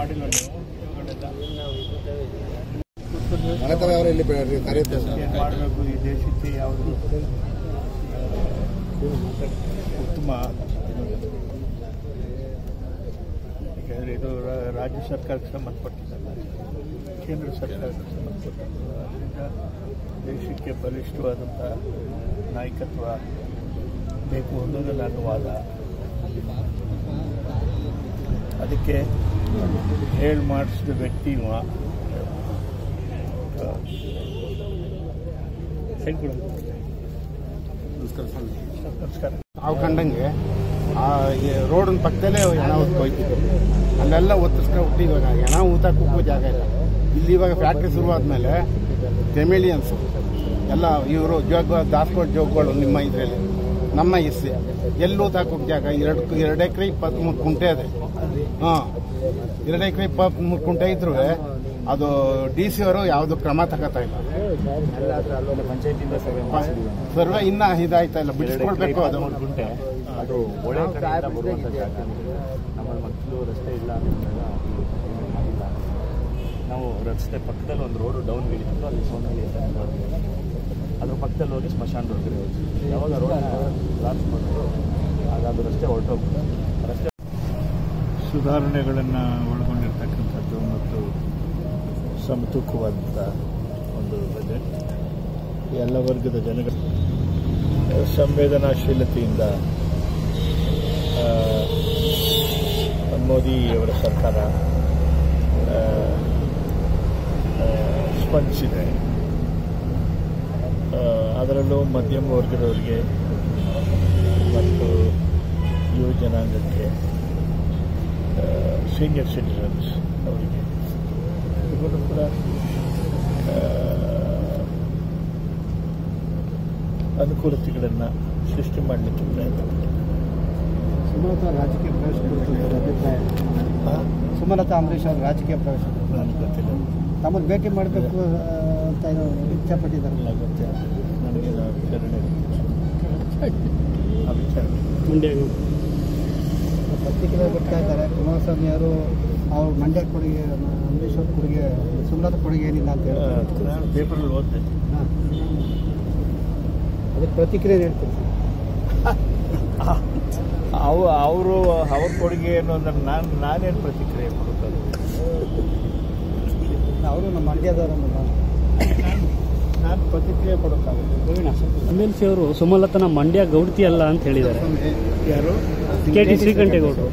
ಮಾಡಿಲ್ಲ ನೀವು? ಮಾಡಬೇಕು ಈ ದೇಶಕ್ಕೆ ಯಾವುದು? ಉತ್ತಮ. ಯಾಕಂದರೆ ಇದು ರಾಜ್ಯ ಸರ್ಕಾರಕ್ಕೆ ಸಂಬಂಧಪಟ್ಟಿದ್ದಲ್ಲ. ಕೇಂದ್ರ ಸರ್ಕಾರಕ್ಕೆ ಸಂಬಂಧಪಟ್ಟಿದ್ದ ಅದರಿಂದ ದೇಶಕ್ಕೆ ಬಲಿಷ್ಠವಾದಂಥ ನಾಯಕತ್ವ ಬೇಕು ಅನ್ನೋದು ನನ್ನ ವಾದ ಅದಕ್ಕೆ ಹೇಳಿ ಮಾಡಿಸಿದ ವ್ಯಕ್ತಿ ಹೇಳ್ಕೊಡು. ನಮಸ್ಕಾರ ನಾವು ಕಂಡಂಗೆ ಆ ರೋಡಿನ ಪಕ್ಕದಲ್ಲೇ ಹೆಣ ಹೋಯ್ತಿದ್ರು ಅಲ್ಲೆಲ್ಲ ಒತ್ತಿಸ್ಕೊಂಡು ಹುಟ್ಟಿ ಇವಾಗ ಹೆಣ ಊತಕ್ಕೆ ಕುಕ್ಕೋ ಜಾಗ ಇಲ್ಲ. ಇಲ್ಲಿ ಇವಾಗ ಫ್ಯಾಕ್ಟ್ರಿ ಶುರುವಾದ್ಮೇಲೆ ಕೆಮಿಲಿಯನ್ಸ್. ಎಲ್ಲ ಇವರು ಜೋಗ ದಾಸ್ಕೋಟ್ ಜೋಗಗಳು ನಿಮ್ಮ ಇದರಲ್ಲಿ. ನಮ್ಮ ಇಸ್ಸೆ ಎಲ್ಲೂ ತಾಕೋಕ್ ಜಾಗ? ಎರಡು ಎರಡು ಎಕರೆ ಇಪ್ಪತ್ತ್ಮೂರು ಕುಂಟೆ ಅದೇ. ಹಾಂ. ಎರಡು ಎಕರೆ ಇಪ್ಪತ್ತ್ಮೂರು ಕುಂಟೆ ಇದ್ರು, ಅದು ಡಿ ಸಿ ಅವರು ಯಾವುದು ಕ್ರಮ ತಗೋತಾ ಇಲ್ಲ. ಸರ್ವೆ ಇನ್ನ ಇದಾಯ್ತಾ ಇಲ್ಲ, ಬಿಡಿಸ್ಕೊಳ್ಬೇಕು ಅದು. ಗುಂಟೆ ಅದು ಮಕ್ಕಳು ರಸ್ತೆ ಇಲ್ಲ ನಾವು ರಸ್ತೆ ಪಕ್ಕದಲ್ಲಿ ಒಂದು ರೋಡು ಡೌನ್ ಬೀಳಿತ್ತು ಅಲ್ಲಿ ಸೋನಲ್ಲಿ. ಅದ್ರ ಪಕ್ಕದಲ್ಲಿ ಹೋಗಿ ಸ್ಮಶಾನ್ ರೋಡ್ ಯಾವಾಗ ರೋಡ್ ಕ್ರಾಸ್ ಮಾಡಿದ್ರು, ಆಗ ಅದು ರಸ್ತೆ ಹೊರಟೋಗ್ತದೆ ರಸ್ತೆ ಸುಧಾರಣೆಗಳನ್ನು ಒಳಗೊಂಡಿರ್ತಕ್ಕಂಥದ್ದು ಮತ್ತು ಸಮತೂಕವಾದಂಥ ಒಂದು ಬಜೆಟ್ ಎಲ್ಲ ವರ್ಗದ ಜನಗಳ ಸಂವೇದನಾಶೀಲತೆಯಿಂದ ಮೋದಿಯವರ ಸರ್ಕಾರ ಸ್ಪಂದಿಸಿದೆ. ಅದರಲ್ಲೂ ಮಧ್ಯಮ ವರ್ಗದವರಿಗೆ ಮತ್ತು ಯುವ ಜನಾಂಗಕ್ಕೆ ಸೀನಿಯರ್ ಸಿಟಿಸನ್ಸ್ ಅವರಿಗೆ ಇವರು ಕೂಡ ಆ, ಅನುಕೂಲತೆಗಳನ್ನು ಸೃಷ್ಟಿ ಮಾಡಲಿಕ್ಕೆ ಪ್ರಯತ್ನ. ಪಟ್ಟಿದ್ದಾರೆ. ಸುಮಲತಾ ರಾಜಕೀಯ ಪ್ರವೇಶ ಅಭಿಪ್ರಾಯ. ಸುಮಲತಾ ಅಂಬರೀಶ್ ಅವರು ರಾಜಕೀಯ ಪ್ರವೇಶ ನನಗೆ ಗೊತ್ತಿಲ್ಲ. ತಮ್ಮನ್ನು ಭೇಟಿ ಮಾಡಬೇಕು ಅಂತ ಏನು ಇಚ್ಛೆಪಟ್ಟಿದ್ದಾರೆ. ಗೊತ್ತಿಲ್ಲ. ನನಗೆ ಆ ವಿಚಾರಣೆ ಆ ವಿಚಾರಣೆ ಪತ್ರಿಕೆ ಬಿಡ್ತಾ ಇದ್ದಾರೆ. ಕುಮಾರಸ್ವಾಮಿ ಅವರು ಅವ್ರ ಮಂಡ್ಯ ಕೊಡುಗೆ ಅಂಬರೀಶ್ ಅವ್ರ ಕೊಡುಗೆ ಸುಮಲತಾ ಕೊಡುಗೆ ಏನಿಲ್ಲ ಅಂತ ಹೇಳ್ತಾರೆ. ಪೇಪರಲ್ಲಿ ಹಾಂ. ಅದಕ್ಕೆ ಪ್ರತಿಕ್ರಿಯೆ ಹೇಳ್ತೀನಿ ಅವು ಅವರು ಅವ್ರ ಕೊಡುಗೆ ಏನು ಅಂದ್ರೆ ನಾನು ನಾನೇನು ಪ್ರತಿಕ್ರಿಯೆ ಕೊಡ್ತಾರೆ ಅವರು ನಮ್ಮ ಮಂಡ್ಯದವರು ಯಾರು ಪ್ರತಿಕ್ರಿಯೆ ಕೊಡೋಕ್ಕಾಗುತ್ತೆ? ಸಿ ಅವರು ಸುಮಲತನ ಮಂಡ್ಯ ಗೌಡ್ತಿ ಅಲ್ಲ ಅಂತ ಹೇಳಿದ್ದಾರೆ. ಯಾರು ಕೆ ಟಿ ಶ್ರೀಕಂಠೇಗೌಡರು